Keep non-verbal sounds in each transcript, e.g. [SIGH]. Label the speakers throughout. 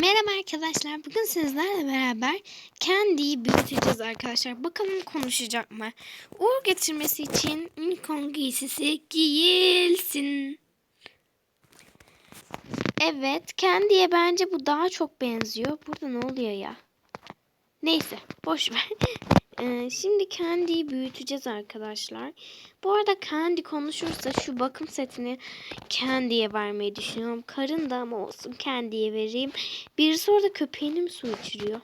Speaker 1: Merhaba arkadaşlar. Bugün sizlerle beraber Candy'yi büyüteceğiz arkadaşlar. Bakalım konuşacak mı? Uğur getirmesi için unicorn giysisi giyilsin. Evet, Candy'ye bence bu daha çok benziyor. Burada ne oluyor ya? Neyse, boş ver. Ee, şimdi Candy'yi büyüteceğiz arkadaşlar. Bu arada Candy konuşursa şu bakım setini Candy'ye vermeyi düşünüyorum. Karın da ama olsun Candy'ye vereyim. Birisi orada köpeğini mi su içiriyor?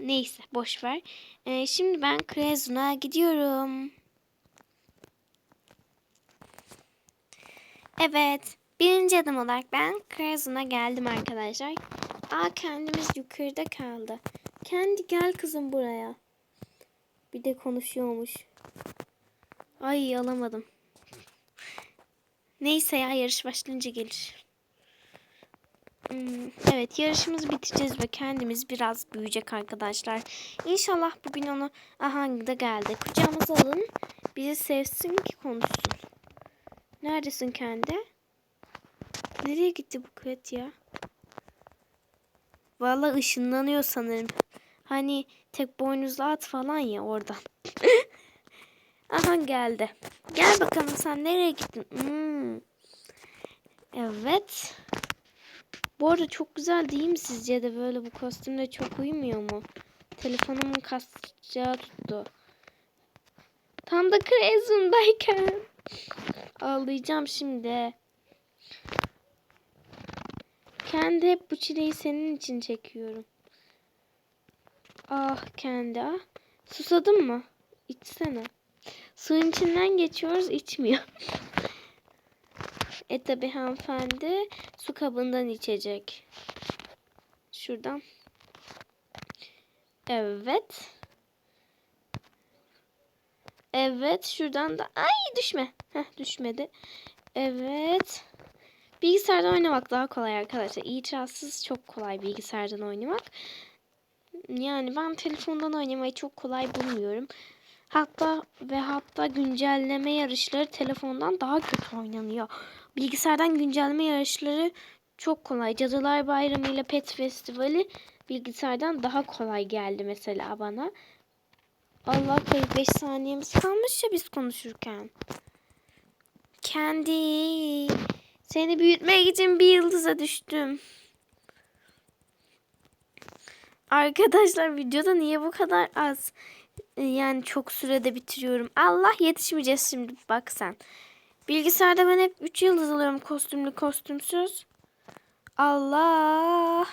Speaker 1: Neyse boş ver. Ee, şimdi ben Krezun'a gidiyorum. Evet. Birinci adım olarak ben Krezun'a geldim arkadaşlar. Aa kendimiz yukarıda kaldı. Kendi gel kızım buraya. Bir de konuşuyormuş. Ay alamadım. Neyse ya yarış başlayınca gelir. Hmm, evet yarışımızı bitireceğiz ve kendimiz biraz büyüyecek arkadaşlar. İnşallah bugün onu aha geldi. Kucağımıza alın. Bizi sevsin ki konuşsun. Neredesin kendi? Nereye gitti bu kıvet ya? Vallahi ışınlanıyor sanırım. Hani tek boynuzlu at falan ya oradan. [LAUGHS] Aha geldi. Gel bakalım sen nereye gittin? Hmm. Evet. Bu arada çok güzel değil mi sizce de böyle bu kostümle çok uymuyor mu? Telefonumun kasacağı tuttu. Tam da Crazy'undayken. Ağlayacağım şimdi. Kendi hep bu çileyi senin için çekiyorum. Ah kendi ah. Susadın mı? İçsene. Suyun içinden geçiyoruz içmiyor. [LAUGHS] e tabi hanımefendi su kabından içecek. Şuradan. Evet. Evet şuradan da ay düşme. Heh düşmedi. Evet. Bilgisayarda oynamak daha kolay arkadaşlar. İtirazsız çok kolay bilgisayardan oynamak. Yani ben telefondan oynamayı çok kolay bulmuyorum. Hatta ve hatta güncelleme yarışları telefondan daha kötü oynanıyor. Bilgisayardan güncelleme yarışları çok kolay. Cadılar Bayramı ile Pet Festivali bilgisayardan daha kolay geldi mesela bana. Allah 45 saniyemiz kalmış ya biz konuşurken. Kendi seni büyütmek için bir yıldıza düştüm. Arkadaşlar videoda niye bu kadar az? Yani çok sürede bitiriyorum. Allah yetişmeyeceğiz şimdi bak sen. Bilgisayarda ben hep 3 yıldız alıyorum kostümlü kostümsüz. Allah.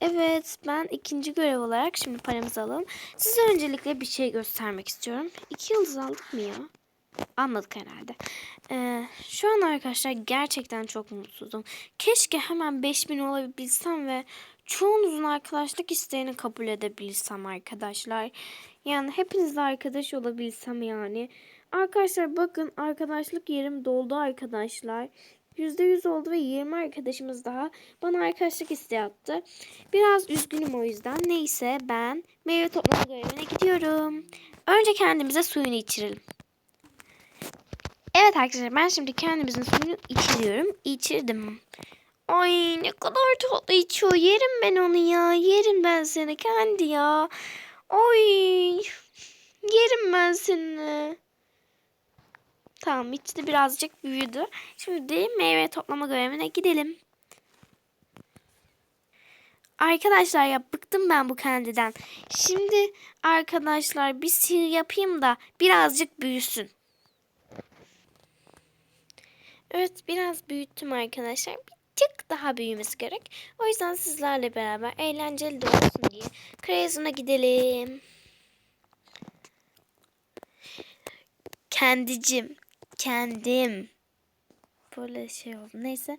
Speaker 1: Evet ben ikinci görev olarak şimdi paramızı alalım. Size öncelikle bir şey göstermek istiyorum. 2 yıldız aldık mı ya? Almadık herhalde. Ee, şu an arkadaşlar gerçekten çok mutsuzum. Keşke hemen 5000 olabilsem ve çoğunuzun arkadaşlık isteğini kabul edebilsem arkadaşlar. Yani hepinizle arkadaş olabilsem yani. Arkadaşlar bakın arkadaşlık yerim doldu arkadaşlar. %100 oldu ve 20 arkadaşımız daha bana arkadaşlık isteği attı. Biraz üzgünüm o yüzden. Neyse ben meyve toplama görevine gidiyorum. Önce kendimize suyunu içirelim. Evet arkadaşlar ben şimdi kendimizin suyunu içiriyorum. İçirdim. Ay ne kadar tatlı içiyor. Yerim ben onu ya. Yerim ben seni kendi ya. Oy. Yerim ben seni. Tamam içti birazcık büyüdü. Şimdi meyve toplama görevine gidelim. Arkadaşlar ya bıktım ben bu kendiden. Şimdi arkadaşlar bir sihir yapayım da birazcık büyüsün. Evet biraz büyüttüm arkadaşlar. Bir tık daha büyümesi gerek. O yüzden sizlerle beraber eğlenceli de olsun diye Crazy'ne gidelim. Kendicim. Kendim. Böyle şey oldu. Neyse.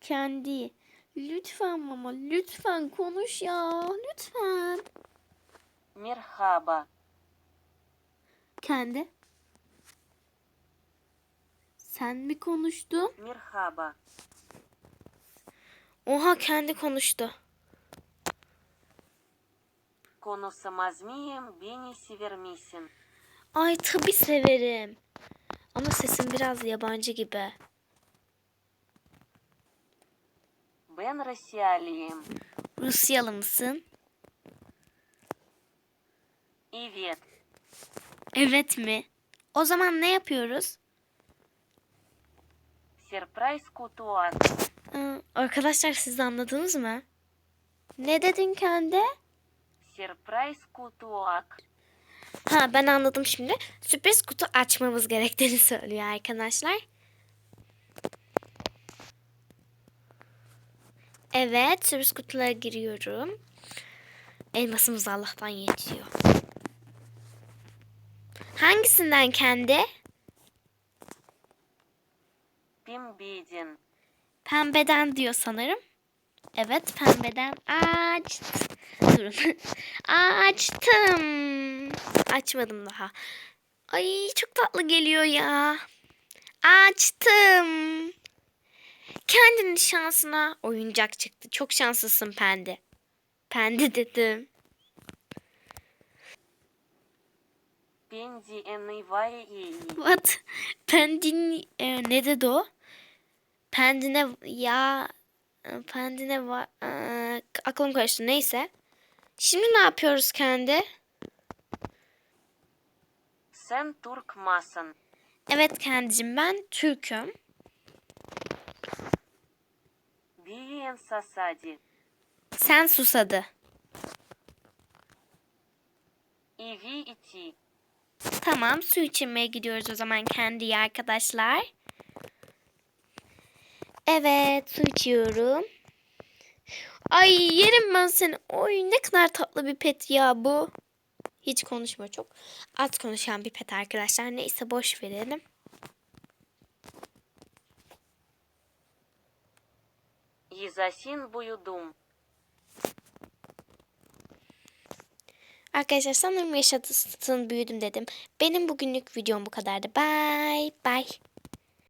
Speaker 1: Kendi. Lütfen mama lütfen konuş ya. Lütfen.
Speaker 2: Merhaba.
Speaker 1: Kendi. Sen mi konuştun?
Speaker 2: Merhaba.
Speaker 1: Oha kendi konuştu.
Speaker 2: Konuşamaz mıyım? Beni sever misin?
Speaker 1: Ay tabi severim. Ama sesin biraz yabancı gibi.
Speaker 2: Ben Rusyalıyım.
Speaker 1: Rusyalı mısın?
Speaker 2: Evet.
Speaker 1: Evet mi? O zaman ne yapıyoruz?
Speaker 2: Surprise kutu aç.
Speaker 1: Ee, arkadaşlar siz de anladınız mı? Ne dedin kendi?
Speaker 2: Surprise kutu aç.
Speaker 1: Ha ben anladım şimdi. Sürpriz kutu açmamız gerektiğini söylüyor arkadaşlar. Evet sürpriz kutulara giriyorum. Elmasımız Allah'tan yetiyor. Hangisinden kendi?
Speaker 2: Bey'cim.
Speaker 1: Pembeden diyor sanırım. Evet pembeden aç. Durun. [LAUGHS] Açtım. Açmadım daha. Ay çok tatlı geliyor ya. Açtım. Kendinin şansına oyuncak çıktı. Çok şanslısın Pende. Pende dedim. What? Pendin e, ne dedi o? Pendine ya e, pendine var e, aklım karıştı neyse. Şimdi ne yapıyoruz kendi?
Speaker 2: Sen Türk mısın?
Speaker 1: Evet kendicim ben Türk'üm.
Speaker 2: Biyen Sasadi.
Speaker 1: Sen susadı.
Speaker 2: İvi iti.
Speaker 1: Tamam su içmeye gidiyoruz o zaman kendi arkadaşlar. Evet su içiyorum. Ay yerim ben seni. Oy ne kadar tatlı bir pet ya bu. Hiç konuşmuyor çok. Az konuşan bir pet arkadaşlar. Neyse boş verelim.
Speaker 2: Yizasin buyudum.
Speaker 1: Arkadaşlar sanırım yaşadığın büyüdüm dedim. Benim bugünlük videom bu kadardı. Bye bye.